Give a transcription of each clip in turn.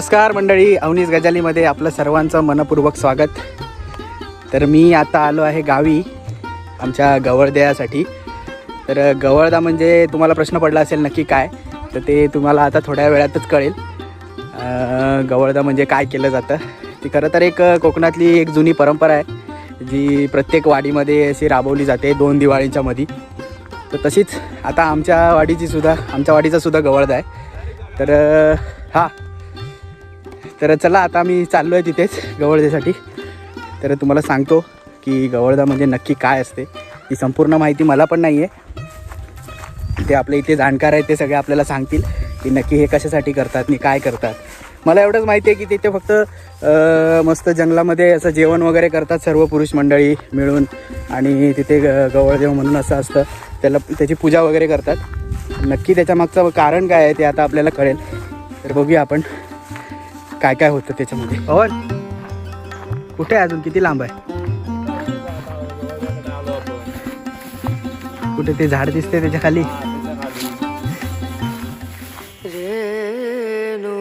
नमस्कार मंडळी अवनीस गजालीमध्ये आपलं सर्वांचं मनपूर्वक स्वागत. तर मी आता आलो आहे गावी आमच्या गवळद्यासाठी. तर गवळदा म्हणजे तुम्हाला प्रश्न पडला असेल नक्की काय तर ते तुम्हाला आता थोड्या वेळातच कळेल. गवळदा म्हणजे काय केलं जातं? ती खरं तर एक कोकणातली एक जुनी परंपरा आहे जी प्रत्येक वाडीमध्ये अशी राबवली जाते दोन दिवाळींच्या मध्ये तर तशीच आता आमच्या वाडीची सुद्धा आमच्या वाडीचा सुद्धा गवळदा आहे. तर हां हा तर चला आता मी चाललो आहे तिथेच गवळदेसाठी. तर तुम्हाला सांगतो की गवळदा म्हणजे नक्की काय असते. ती संपूर्ण माहिती मला पण नाही आहे ते आपले इथे जाणकार आहेत ते सगळे आपल्याला सांगतील की नक्की हे कशासाठी करतात आणि काय करतात. मला एवढंच माहिती आहे की तिथे फक्त मस्त जंगलामध्ये असं जेवण वगैरे करतात सर्व पुरुष मंडळी मिळून. आणि तिथे ग गवळदेव म्हणून असं असतं. त्याला त्याची पूजा वगैरे करतात. नक्की त्याच्यामागचं कारण काय आहे ते आता आपल्याला कळेल. तर बघूया आपण. काय काय होतं त्याच्यामध्ये? पवन कुठे आहे अजून? किती लांब आहे? कुठे ते झाड दिसते त्याच्याखाली? रेणू।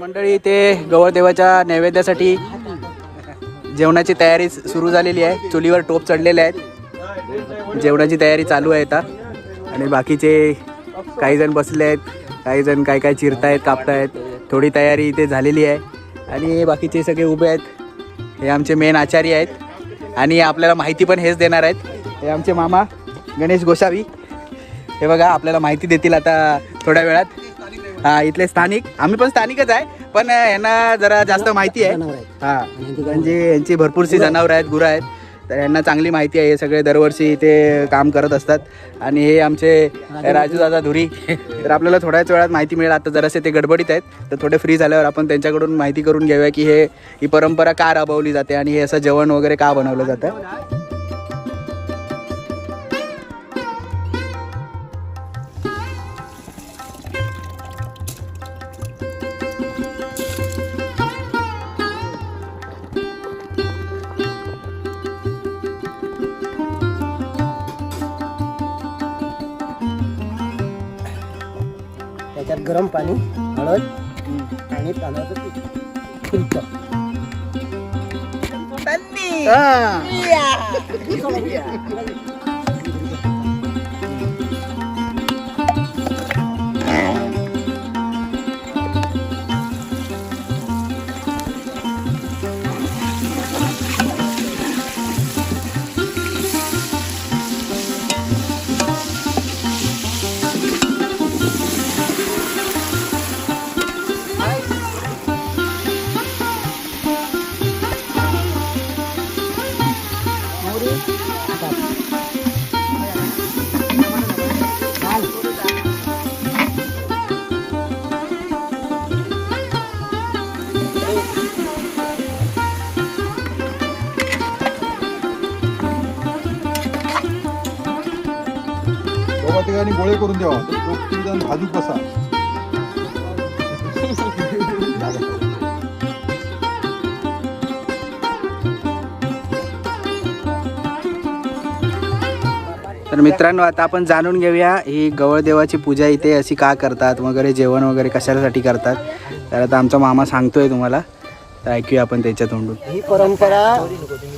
मंडळी इथे गवळदेवाच्या नैवेद्यासाठी जेवणाची तयारी सुरू झालेली आहे. चुलीवर टोप चढलेले आहेत. जेवणाची तयारी चालू आहे आता. आणि बाकीचे काही जण बसले आहेत. काही जण काय काय चिरतायत कापतायत. थोडी तयारी इथे झालेली आहे. आणि बाकीचे सगळे उभे आहेत. हे आमचे मेन आचार्य आहेत. आणि आपल्याला माहिती पण हेच देणार आहेत. हे आमचे मामा गणेश गोसावी. हे बघा आपल्याला माहिती देतील आता थोड्या वेळात. हा इथले स्थानिक. आम्ही पण स्थानिकच आहे पण यांना जरा जास्त माहिती आहे. हा म्हणजे यांची भरपूरशी जनावरं आहेत गुरं आहेत. तर यांना चांगली माहिती आहे हे सगळे दरवर्षी इथे काम करत असतात. आणि हे आमचे राजू दादा. धुरी. तर आपल्याला थोड्याच वेळात माहिती मिळेल. आता जरासे ते गडबडीत आहेत तर थोडे फ्री झाल्यावर आपण त्यांच्याकडून माहिती करून घेऊया की हे ही परंपरा का राबवली जाते आणि हे असं जेवण वगैरे का बनवलं जातं? हळद आणि तांदळाचं पीठ. फुलतं दोघा ठिकाणी गोळे करून द्यावा. तो जण भाजूक बसा तर मित्रांनो आता आपण जाणून घेऊया ही गवळदेवाची पूजा इथे अशी का करतात वगैरे जेवण वगैरे कशासाठी करतात. तर आता आमचा मामा सांगतोय तुम्हाला. तर ऐकूया आपण त्याच्या तोंडून. ही परंपरा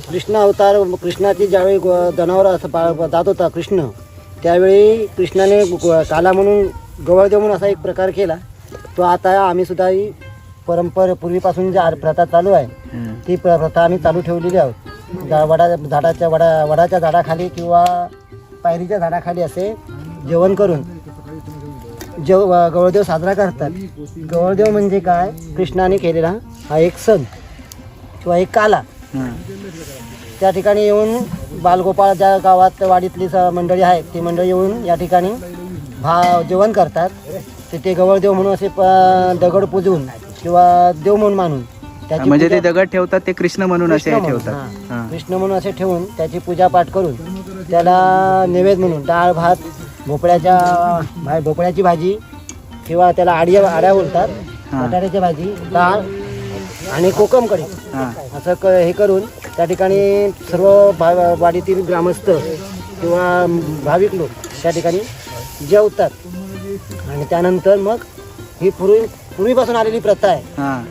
कृष्ण अवतार कृष्णाची ज्यावेळी जनावर असं जात होता कृष्ण त्यावेळी कृष्णाने काला म्हणून गवळदेव म्हणून असा एक प्रकार केला. तो आता आम्ही सुद्धा ही परंपरा पूर्वीपासून जी प्रथा चालू आहे ती प्र- प्रथा आम्ही चालू ठेवलेली आहोत. वडा झाडाच्या वडा वडाच्या झाडाखाली किंवा पायरीच्या झाडाखाली असे जेवण करून जेव गवळदेव साजरा करतात. गवळदेव म्हणजे काय? कृष्णाने केलेला हा एक सण किंवा एक काला. त्या ठिकाणी येऊन बालगोपाळ ज्या गावात वाडीतली स मंडळी आहेत ती मंडळी येऊन या ठिकाणी भा जेवण करतात तिथे गवळदेव म्हणून असे प- दगड पुजवून किंवा देव म्हणून मानून त्याची म्हणजे ते पूजा- दगड ठेवतात ते कृष्ण म्हणून असे म्हणून, ठेवतात हां. हां. कृष्ण म्हणून असे ठेवून त्याची पूजापाठ करून त्याला नैवेद्य म्हणून डाळ भात भोपळ्याच्या भा- भोपळ्याची भाजी किंवा त्याला आड्या आड्या बोलतात हां. बटाट्याची भाजी डाळ आणि कोकम कढी हां असं क हे करून त्या ठिकाणी सर्व भा वाडीतील ग्रामस्थ किंवा भाविक लोक त्या ठिकाणी जेवतात. आणि त्यानंतर मग ही पूर्वी पूर्वीपासून आलेली प्रथा आहे. हां.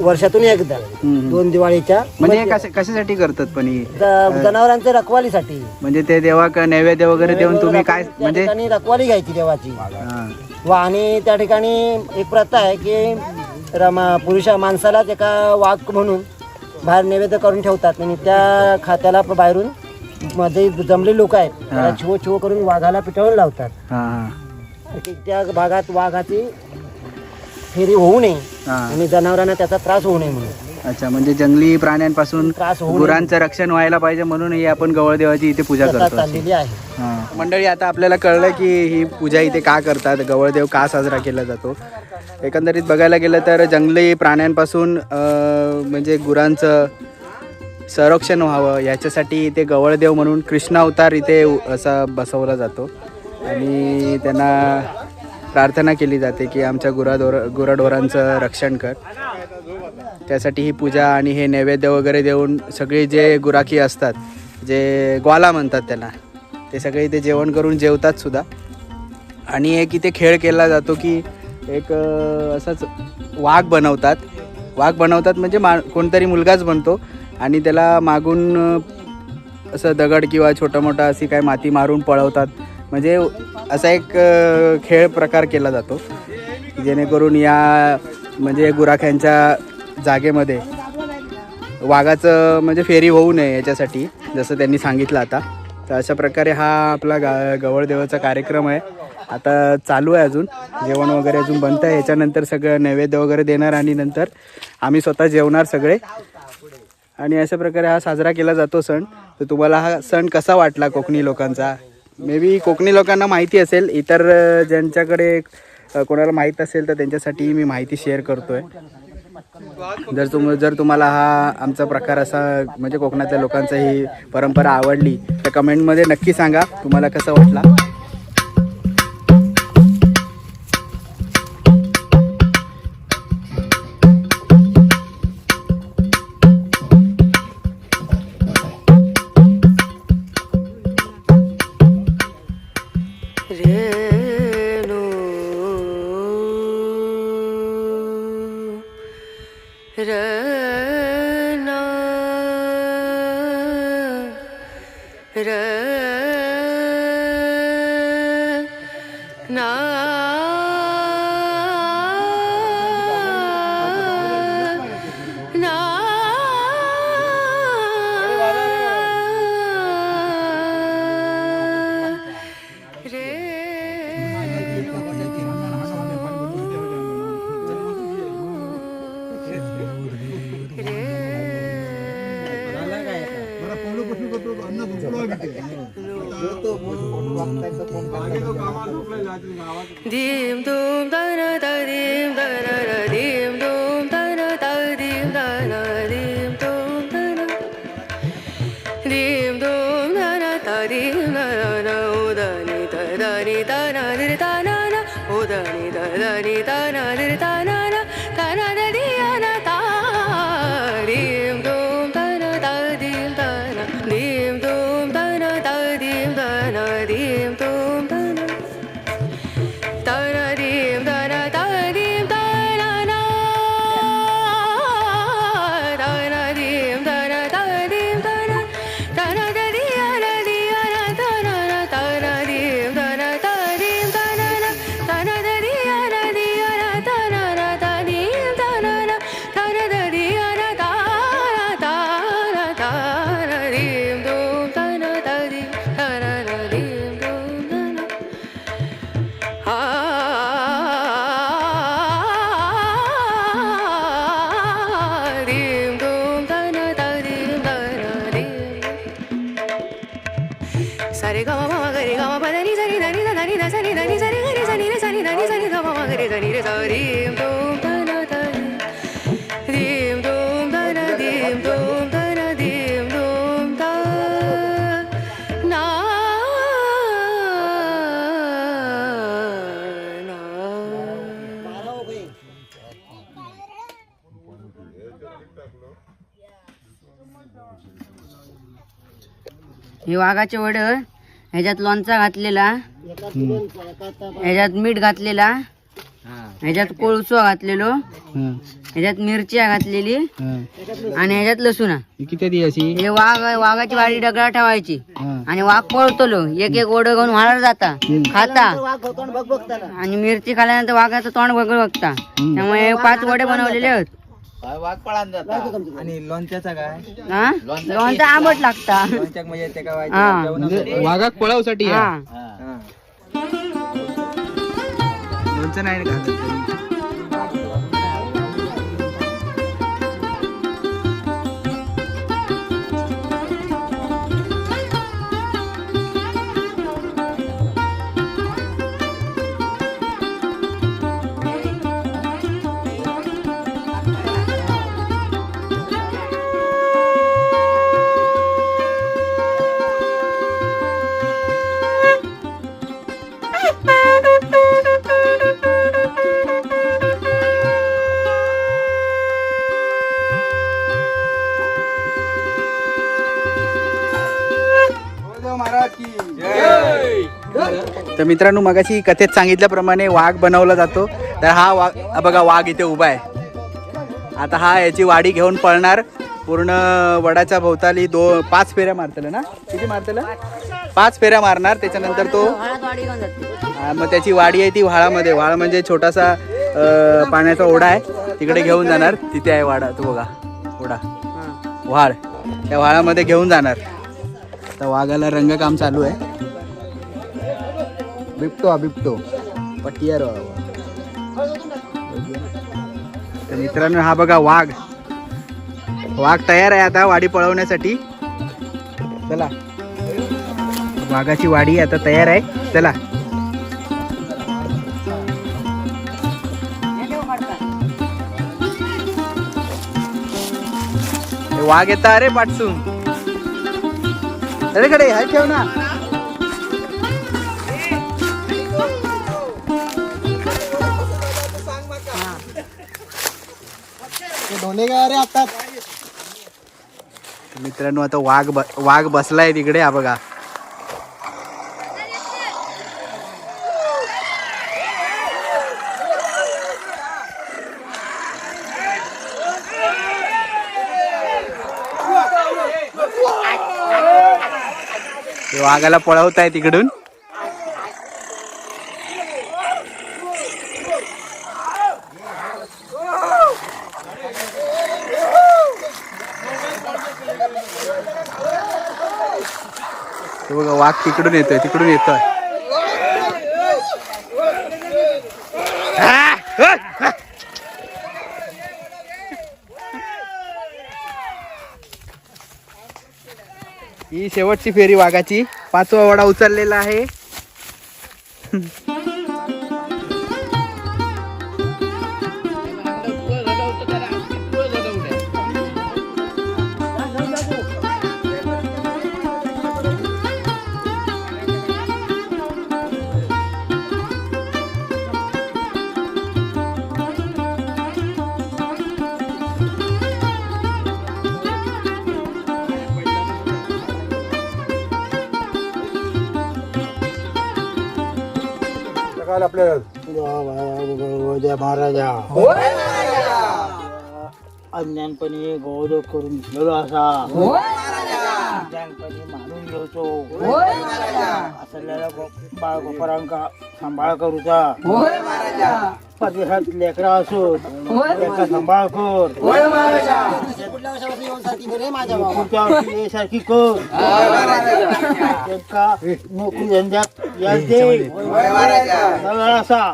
वर्षातून एकदा. हम्म. दोन दिवाळीच्या म्हणजे हे. कशा- कशासाठी करतात पण ही? ज- जनावरांच्या रखवालीसाठी. म्हणजे ते देवा का नैवेद्य वगैरे देऊन तुम्ही काय त्या म्हणजे ठिकाणी रखवाली घ्यायची देवाची. हां. व आणि त्या ठिकाणी एक प्रथा आहे की रमा पुरुषा माणसालाच एका वाघ म्हणून बाहेर नैवेद्य करून ठेवतात आणि त्या खात्याला बाहेरून मध्ये जमले लोक आहेत त्याला छिवो छिवो करून वाघाला पिटाळून लावतात. की त्या भागात वाघाची फेरी होऊ नये आणि जनावरांना त्याचा त्रास होऊ नये म्हणून. अच्छा म्हणजे जंगली प्राण्यांपासून त्रास होऊ नये. गुरांचं रक्षण व्हायला पाहिजे म्हणून ही आपण गवळदेवाची इथे पूजा प्रथा करतो. चाललेली आहे. हां. मंडळी आता आपल्याला कळलं की ही पूजा इथे का करतात? गवळदेव का साजरा केला जातो? एकंदरीत बघायला गेलं तर जंगली प्राण्यांपासून अं, म्हणजे गुरांचं संरक्षण व्हावं याच्यासाठी इथे गवळदेव म्हणून कृष्ण अवतार इथे असा बसवला जातो. आणि त्यांना प्रार्थना केली जाते की आमच्या गुराढोर गुराढोरांचं रक्षण कर. त्यासाठी ही पूजा आणि हे नैवेद्य वगैरे देऊन सगळे जे गुराखी असतात जे ग्वाला म्हणतात त्याला ते सगळे इथे जेवण करून जेवतात सुद्धा. आणि एक इथे खेळ केला जातो की एक असंच असाच वाघ बनवतात. वाघ बनवतात म्हणजे मा कोणतरी मुलगाच बनतो आणि त्याला मागून असं दगड किंवा छोटा मोठा अशी काय माती मारून पळवतात. म्हणजे असा एक खेळ प्रकार केला जातो जेणेकरून या म्हणजे गुराख्यांच्या जागेमध्ये वाघाचं म्हणजे फेरी होऊ नये याच्यासाठी जसं त्यांनी सांगितलं आता. तर अशा प्रकारे हा आपला गा गवळदेवाचा कार्यक्रम आहे. आता चालू आहे अजून. जेवण वगैरे अजून बनतं आहे. याच्यानंतर सगळं नैवेद्य वगैरे देणार आणि नंतर आम्ही स्वतः जेवणार सगळे. आणि अशा प्रकारे हा साजरा केला जातो सण. तर तुम्हाला हा सण कसा वाटला कोकणी लोकांचा? मे बी कोकणी लोकांना माहिती असेल. इतर ज्यांच्याकडे कोणाला माहीत असेल तर त्यांच्यासाठी मी माहिती शेअर करतो आहे जर तुम जर तुम्हाला हा आमचा प्रकार असा म्हणजे कोकणातल्या लोकांचा ही परंपरा आवडली तर कमेंटमध्ये नक्की सांगा तुम्हाला कसं वाटला? रना ना Na da dim da na na dim dum da melody. हे वाघाचे वड ह्याच्यात लोणचा घातलेला ह्याच्यात मीठ घातलेला ह्याच्यात कोळसो घातलेलो ह्याच्यात मिरची घातलेली. आणि ह्याच्यात लसूण. ही किती हे वाघ वाघाची वाडी डगळा ठेवायची. आणि वाघ पळतलो एक एक ओढ घेऊन वाळत जाता खाता आणि मिरची खाल्यानंतर वाघाचं तोंड बघ बघता त्यामुळे पाच वडे बनवलेले आहेत आणि लोणच्याचा काय? हा? लोणचं आंबट लागता लोणच्याक म्हणजे ते काय हा. वाघाक पळावसाठी. हा. लोणचं नाही घालत तरी. तर मित्रांनो मगाशी कथेत सांगितल्याप्रमाणे वाघ बनवला जातो. तर हा वाघ बघा वाघ इथे उभा आहे. आता हा याची वाडी घेऊन पळणार. पूर्ण वडाच्या भोवताली दो पाच फेऱ्या मारतल ना? किती मारतल? पाच फेऱ्या मारणार. त्याच्यानंतर तो हा, मग त्याची वाडी आहे ती व्हाळामध्ये. व्हाळ म्हणजे छोटासा अं, पाण्याचा ओढा आहे. तिकडे घेऊन जाणार. तिथे आहे वाडा तो बघा. ओढा. व्हाळ. त्या व्हाळामध्ये घेऊन जाणार. आता वाघाला रंगकाम चालू आहे. बिबटो हा बिबटो. पटियार तर मित्रांनो हा बघा वाघ. वाघ तयार आहे आता वाडी पळवण्यासाठी. चला. वाघाची वाडी आता तयार आहे. चला. वाघ येता अरे पाठसून. कडे हाय ठेव ना. ढोले काय अरे आता मित्रांनो आता वाघ ब- वाघ बसलाय तिकडे हा बघा. वाघाला पळवत आहे तिकडून. बघा वाघ तिकडून येतोय तिकडून येतोय. शेवटची फेरी वाघाची. पाचवा वडा उचललेला आहे. काल आपल्या जय महाराजा. अज्ञानपणे गौरव करून घेतलेलो असा. अज्ञानपणे मानून घेवचो असलेल्या बाळ गोपारांका सांभाळ करूचा. परदेशात लेकरा असो लेकरा सांभाळ कर पुढच्या वर्षी यासारखी कर त्यांका नोकरी धंद्यात यश दे नव्या असा.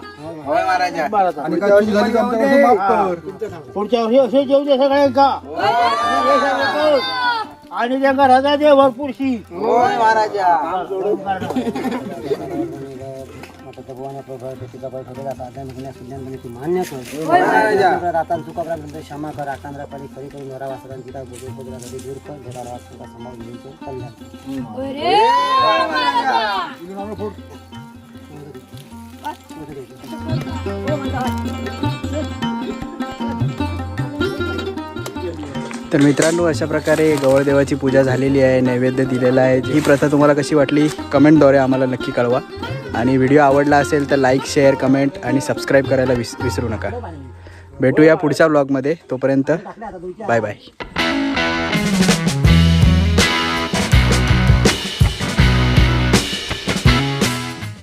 बरं आणि काय चूक झाली तर आमच्यापासून माफ कर पुढच्या वर्षी असे जेवू दे सगळ्यांका हे सगळं कर. आणि त्यांना रजा दे भरपूरशी. मान्य कर आता चुकापर्यंत क्षमा कर. आकांद्रापाली खरी करून घरा वासरांची काय बोलू उपद्रासाठी दूर कर. घरा वासरा सांभाळून घ्यायचं कल्याण. तर मित्रांनो अशा प्रकारे गवळदेवाची पूजा झालेली आहे. नैवेद्य दिलेला आहे. ही प्रथा तुम्हाला कशी वाटली? कमेंटद्वारे आम्हाला नक्की कळवा. आणि व्हिडिओ आवडला असेल तर लाईक शेअर कमेंट आणि सबस्क्राईब करायला विस विसरू नका. भेटूया पुढच्या ब्लॉगमध्ये. तोपर्यंत बाय बाय.